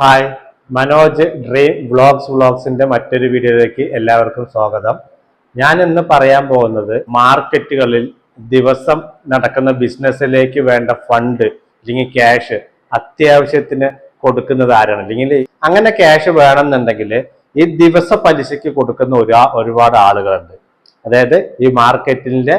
Hi Manoj dream vlogs വ്ളോഗ്സിന്റെ മറ്റൊരു വീഡിയോയിലേക്ക് എല്ലാവർക്കും സ്വാഗതം. ഞാൻ ഇന്ന് പറയാൻ പോകുന്നത് മാർക്കറ്റുകളിൽ ദിവസം നടക്കുന്ന ബിസിനസ്സിലേക്ക് വേണ്ട ഫണ്ട് അല്ലെങ്കിൽ ക്യാഷ് അത്യാവശ്യത്തിന് കൊടുക്കുന്നത് ആരാണ്? അല്ലെങ്കിൽ അങ്ങനെ ക്യാഷ് വേണമെന്നുണ്ടെങ്കിൽ ഈ ദിവസ പലിശയ്ക്ക് കൊടുക്കുന്ന ഒരു ഒരുപാട് ആളുകളുണ്ട്. അതായത് ഈ മാർക്കറ്റിന്റെ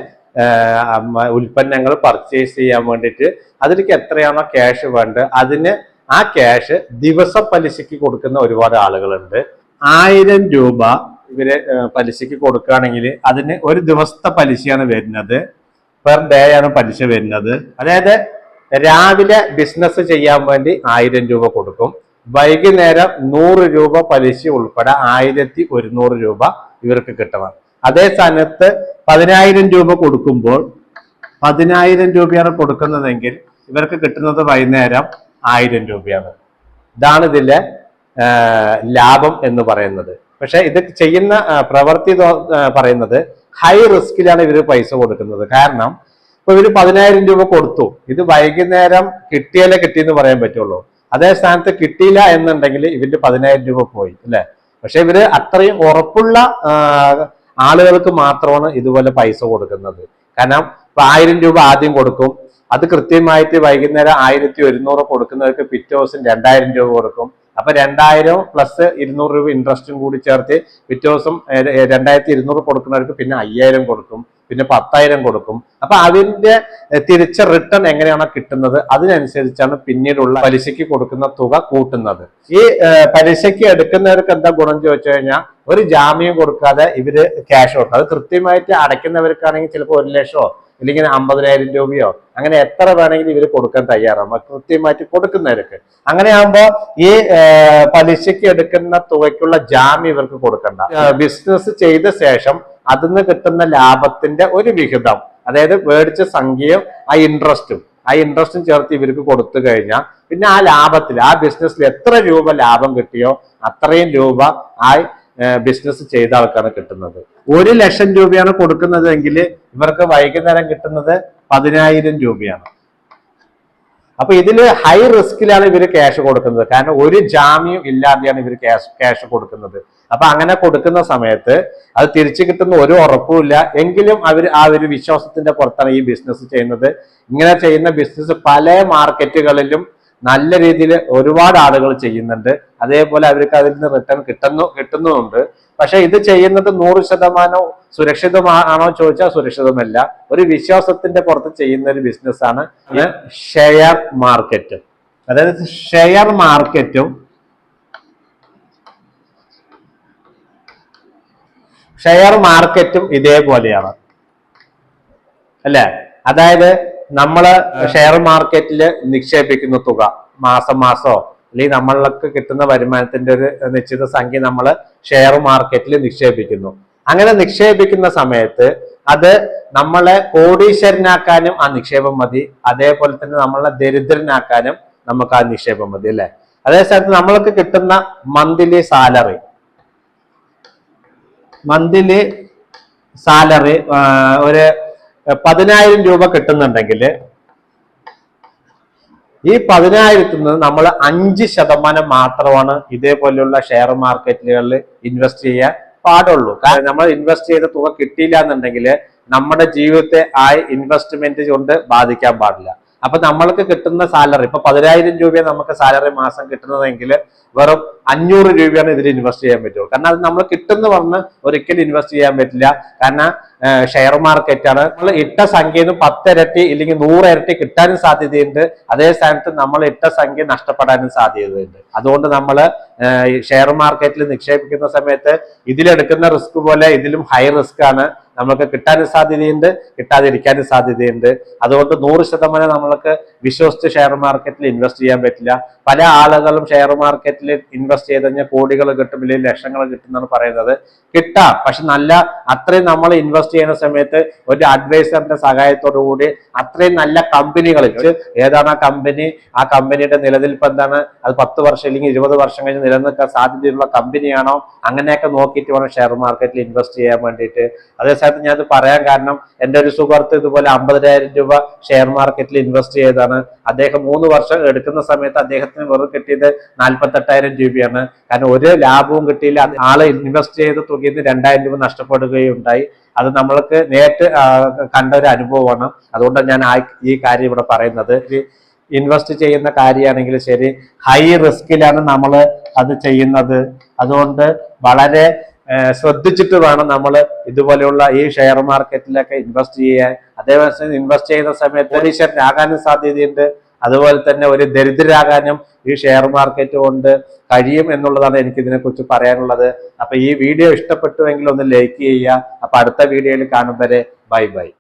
ഉൽപ്പന്നങ്ങൾ പർച്ചേസ് ചെയ്യാൻ വേണ്ടിയിട്ട് അതിലേക്ക് എത്രയാണോ ക്യാഷ് വേണ്ടത് അതിന് ആ ക്യാഷ് ദിവസ പലിശയ്ക്ക് കൊടുക്കുന്ന ഒരുപാട് ആളുകളുണ്ട്. ആയിരം രൂപ ഇവർ പലിശയ്ക്ക് കൊടുക്കുകയാണെങ്കിൽ അതിന് ഒരു ദിവസത്തെ പലിശയാണ് വരുന്നത്. പെർ ഡേ ആണ് പലിശ വരുന്നത്. അതായത് രാവിലെ ബിസിനസ് ചെയ്യാൻ വേണ്ടി ആയിരം രൂപ കൊടുക്കും. വൈകുന്നേരം നൂറ് രൂപ പലിശ ഉൾപ്പെടെ ആയിരത്തി ഒരുന്നൂറ് രൂപ ഇവർക്ക് കിട്ടണം. അതേ സ്ഥാനത്ത് പതിനായിരം രൂപ കൊടുക്കുമ്പോൾ പതിനായിരം രൂപയാണ് കൊടുക്കുന്നതെങ്കിൽ ഇവർക്ക് കിട്ടുന്നത് വൈകുന്നേരം ആയിരം രൂപയാണ്. ഇതാണ് ഇതിലെ ലാഭം എന്ന് പറയുന്നത്. പക്ഷെ ഇത് ചെയ്യുന്ന പ്രവൃത്തി പറയുന്നത് ഹൈ റിസ്കിലാണ് ഇവർ പൈസ കൊടുക്കുന്നത്. കാരണം ഇപ്പൊ ഇവർ പതിനായിരം രൂപ കൊടുത്തു. ഇത് വൈകുന്നേരം കിട്ടിയാലേ കിട്ടിയെന്ന് പറയാൻ പറ്റുള്ളൂ. അതേ സ്ഥാനത്ത് കിട്ടിയില്ല എന്നുണ്ടെങ്കിൽ ഇവന്റെ പതിനായിരം രൂപ പോയി അല്ലെ? പക്ഷെ ഇവർ അത്രയും ഉറപ്പുള്ള ആളുകൾക്ക് മാത്രമാണ് ഇതുപോലെ പൈസ കൊടുക്കുന്നത്. കാരണം ഇപ്പൊ ആയിരം രൂപ ആദ്യം കൊടുക്കും. അത് കൃത്യമായിട്ട് വൈകുന്നേരം ആയിരത്തി ഒരുന്നൂറ് കൊടുക്കുന്നവർക്ക് പിറ്റേ ദിവസം രണ്ടായിരം രൂപ കൊടുക്കും. അപ്പൊ രണ്ടായിരം പ്ലസ് ഇരുന്നൂറ് രൂപ ഇൻട്രസ്റ്റും കൂടി ചേർത്ത് പിറ്റേ ദിവസം രണ്ടായിരത്തി ഇരുന്നൂറ് കൊടുക്കുന്നവർക്ക് പിന്നെ അയ്യായിരം കൊടുക്കും. പിന്നെ പത്തായിരം കൊടുക്കും. അപ്പൊ അതിന്റെ തിരിച്ച റിട്ടേൺ എങ്ങനെയാണോ കിട്ടുന്നത്? അതിനനുസരിച്ചാണ് പിന്നീടുള്ള പലിശയ്ക്ക് കൊടുക്കുന്ന തുക കൂട്ടുന്നത്. ഈ പലിശയ്ക്ക് എടുക്കുന്നവർക്ക് എന്താ ഗുണം ചോദിച്ചു കഴിഞ്ഞാൽ ഒരു ജാമ്യം കൊടുക്കാതെ ഇവർ ക്യാഷ് കൊടുക്കും. അത് കൃത്യമായിട്ട് അടയ്ക്കുന്നവർക്കാണെങ്കിൽ ചിലപ്പോൾ ഒരു ലക്ഷമോ ഇല്ലെങ്കിൽ അമ്പതിനായിരം രൂപയോ അങ്ങനെ എത്ര വേണമെങ്കിലും ഇവർ കൊടുക്കാൻ തയ്യാറാണ് കൃത്യമായിട്ട് കൊടുക്കുന്നവർക്ക്. അങ്ങനെയാകുമ്പോൾ ഈ പലിശയ്ക്ക് എടുക്കുന്ന തുകയ്ക്കുള്ള ജാമ്യം ഇവർക്ക് കൊടുക്കണ്ട. ബിസിനസ് ചെയ്ത ശേഷം അതിന്ന് കിട്ടുന്ന ലാഭത്തിന്റെ ഒരു വിഹിതം അതായത് മേടിച്ച സംഖ്യയും ആ ഇൻട്രസ്റ്റും ആ ഇൻട്രസ്റ്റും ചേർത്ത് ഇവർക്ക് കൊടുത്തു കഴിഞ്ഞാൽ പിന്നെ ആ ലാഭത്തിൽ ആ ബിസിനസ്സിൽ എത്ര രൂപ ലാഭം കിട്ടിയോ അത്രയും രൂപ ആ ബിസിനസ് ചെയ്ത ആൾക്കാണ് കിട്ടുന്നത്. ഒരു ലക്ഷം രൂപയാണ് കൊടുക്കുന്നതെങ്കിൽ ഇവർക്ക് വൈകുന്നേരം കിട്ടുന്നത് പതിനായിരം രൂപയാണ്. അപ്പൊ ഇതിൽ ഹൈ റിസ്കിലാണ് ഇവർ ക്യാഷ് കൊടുക്കുന്നത്. കാരണം ഒരു ജാമ്യം ഇല്ലാതെയാണ് ഇവർ ക്യാഷ് ക്യാഷ് കൊടുക്കുന്നത്. അപ്പൊ അങ്ങനെ കൊടുക്കുന്ന സമയത്ത് അത് തിരിച്ചു കിട്ടുന്ന ഒരു ഉറപ്പുമില്ല എങ്കിലും അവർ ആ ഒരു വിശ്വാസത്തിന്റെ പുറത്താണ് ഈ ബിസിനസ് ചെയ്യുന്നത്. ഇങ്ങനെ ചെയ്യുന്ന ബിസിനസ് പല മാർക്കറ്റുകളിലും നല്ല രീതിയിൽ ഒരുപാട് ആളുകൾ ചെയ്യുന്നുണ്ട്. അതേപോലെ അവർക്ക് അതിൽ നിന്ന് റിട്ടേൺ കിട്ടുന്നു കിട്ടുന്നുമുണ്ട്. പക്ഷെ ഇത് ചെയ്യുന്നത് നൂറ് ശതമാനം സുരക്ഷിതമാണോ ചോദിച്ചാൽ സുരക്ഷിതമല്ല. ഒരു വിശ്വാസത്തിന്റെ പുറത്ത് ചെയ്യുന്ന ഒരു ബിസിനസ്സാണ് ഷെയർ മാർക്കറ്റ് അതായത് ഷെയർ മാർക്കറ്റും ഷെയർ മാർക്കറ്റും ഇതേപോലെയാണ്. അല്ലേ? അതായത് നമ്മൾ ഷെയർ മാർക്കറ്റിൽ നിക്ഷേപിക്കുന്ന തുക മാസം മാസോ അല്ലെങ്കിൽ നമ്മൾക്ക് കിട്ടുന്ന വരുമാനത്തിന്റെ ഒരു നിശ്ചിത സംഖ്യ നമ്മൾ ഷെയർ മാർക്കറ്റിൽ നിക്ഷേപിക്കുന്നു. അങ്ങനെ നിക്ഷേപിക്കുന്ന സമയത്ത് അത് നമ്മളെ കോടീശ്വരനാക്കാനും ആ നിക്ഷേപം മതി. അതേപോലെ തന്നെ നമ്മളെ ദരിദ്രനാക്കാനും നമുക്ക് ആ നിക്ഷേപം മതി അല്ലെ? അതേ സ്ഥലത്ത് നമ്മൾക്ക് കിട്ടുന്ന മന്ത്ലി സാലറി മന്ത്ലി സാലറി ഒരു പതിനായിരം രൂപ കിട്ടുന്നുണ്ടെങ്കിൽ ഈ പതിനായിരത്തിൽ നിന്ന് നമ്മൾ അഞ്ച് ശതമാനം മാത്രമാണ് ഇതേപോലെയുള്ള ഷെയർ മാർക്കറ്റുകളിൽ ഇൻവെസ്റ്റ് ചെയ്യാൻ പാടുള്ളൂ. കാരണം നമ്മൾ ഇൻവെസ്റ്റ് ചെയ്ത തുക കിട്ടിയില്ല എന്നുണ്ടെങ്കിൽ നമ്മുടെ ജീവിതത്തെ ആ ഇൻവെസ്റ്റ്മെന്റ് കൊണ്ട് ബാധിക്കാൻ പാടില്ല. അപ്പൊ നമ്മൾക്ക് കിട്ടുന്ന സാലറി ഇപ്പൊ പതിനായിരം രൂപ നമുക്ക് സാലറി മാസം കിട്ടുന്നതെങ്കിൽ വെറും അഞ്ഞൂറ് രൂപയാണ് ഇതിൽ ഇൻവെസ്റ്റ് ചെയ്യാൻ പറ്റുള്ളൂ. കാരണം അത് നമ്മൾ കിട്ടുന്ന പറഞ്ഞ് ഒരിക്കലും ഇൻവെസ്റ്റ് ചെയ്യാൻ പറ്റില്ല. കാരണം ഷെയർ മാർക്കറ്റാണ് നമ്മൾ ഇട്ട സംഖ്യയിൽ നിന്ന് പത്തിരട്ടി ഇല്ലെങ്കിൽ നൂറ് ഇരട്ടി കിട്ടാനും സാധ്യതയുണ്ട്. അതേ സ്ഥാനത്ത് നമ്മൾ ഇട്ട സംഖ്യ നഷ്ടപ്പെടാനും സാധ്യതയുണ്ട്. അതുകൊണ്ട് നമ്മൾ ഷെയർ മാർക്കറ്റിൽ നിക്ഷേപിക്കുന്ന സമയത്ത് ഇതിലെടുക്കുന്ന റിസ്ക് പോലെ ഇതിലും ഹൈ റിസ്ക് ആണ്. നമുക്ക് കിട്ടാനും സാധ്യതയുണ്ട് കിട്ടാതിരിക്കാനും സാധ്യതയുണ്ട്. അതുകൊണ്ട് നൂറ് ശതമാനം നമ്മൾക്ക് വിശ്വസിച്ച് ഷെയർ മാർക്കറ്റിൽ ഇൻവെസ്റ്റ് ചെയ്യാൻ പറ്റില്ല. പല ആളുകളും ഷെയർ മാർക്കറ്റിൽ ഇൻവെസ്റ്റ് ചെയ്ത് കഴിഞ്ഞാൽ കോടികൾ കിട്ടും ഇല്ലെങ്കിൽ ലക്ഷങ്ങൾ കിട്ടും എന്നാണ് പറയുന്നത്. കിട്ടാം പക്ഷെ നല്ല അത്രയും നമ്മൾ ഇൻവെസ്റ്റ് ചെയ്യുന്ന സമയത്ത് ഒരു അഡ്വൈസറിന്റെ സഹായത്തോടു കൂടി അത്രയും നല്ല കമ്പനികളിൽ ഏതാണ് ആ കമ്പനി ആ കമ്പനിയുടെ നിലനിൽപ്പ് എന്താണ്? അത് പത്ത് വർഷം അല്ലെങ്കിൽ ഇരുപത് വർഷം കഴിഞ്ഞ് നിലനിൽക്കാൻ സാധ്യതയുള്ള കമ്പനിയാണോ അങ്ങനെയൊക്കെ നോക്കിയിട്ട് വേണം ഷെയർ മാർക്കറ്റിൽ ഇൻവെസ്റ്റ് ചെയ്യാൻ വേണ്ടിയിട്ട്. അതേ സമയത്ത് ഞാൻ ഇത് പറയാൻ കാരണം എന്റെ ഒരു സുഹൃത്ത് ഇതുപോലെ അമ്പതിനായിരം രൂപ ഷെയർ മാർക്കറ്റിൽ ഇൻവെസ്റ്റ് ചെയ്താണ് അദ്ദേഹം മൂന്ന് വർഷം എടുക്കുന്ന സമയത്ത് അദ്ദേഹത്തിന് വെറുതെ കിട്ടിയത് നാൽപ്പത്തെട്ടായിരം രൂപയാണ്. കാരണം ഒരു ലാഭവും കിട്ടിയില്ല. ആൾ ഇൻവെസ്റ്റ് ചെയ്ത തുകയിൽ നിന്ന് രണ്ടായിരം രൂപ നഷ്ടപ്പെടുകയുണ്ടായി. അത് നമ്മൾക്ക് നേരിട്ട് കണ്ട ഒരു അനുഭവമാണ്. അതുകൊണ്ടാണ് ഞാൻ ഈ കാര്യം ഇവിടെ പറയുന്നത്. ഇൻവെസ്റ്റ് ചെയ്യുന്ന കാര്യമാണെങ്കിൽ ശരി ഹൈ റിസ്കിലാണ് നമ്മൾ അത് ചെയ്യുന്നത്. അതുകൊണ്ട് വളരെ ശ്രദ്ധിച്ചിട്ട് വേണം നമ്മൾ ഇതുപോലെയുള്ള ഈ ഷെയർ മാർക്കറ്റിലൊക്കെ ഇൻവെസ്റ്റ് ചെയ്യാൻ. അതേപോലെ ഇൻവെസ്റ്റ് ചെയ്യുന്ന സമയത്ത് ഈശ്വരനാകാനും സാധ്യതയുണ്ട്. അതുപോലെ തന്നെ ഒരു ദരിദ്രരാകാനും ഈ ഷെയർ മാർക്കറ്റ് കൊണ്ട് കഴിയും എന്നുള്ളതാണ് എനിക്ക് ഇതിനെക്കുറിച്ച് പറയാനുള്ളത്. അപ്പൊ ഈ വീഡിയോ ഇഷ്ടപ്പെട്ടുവെങ്കിൽ ഒന്ന് ലൈക്ക് ചെയ്യുക. അപ്പൊ അടുത്ത വീഡിയോയിൽ കാണും വരെ. Bye bye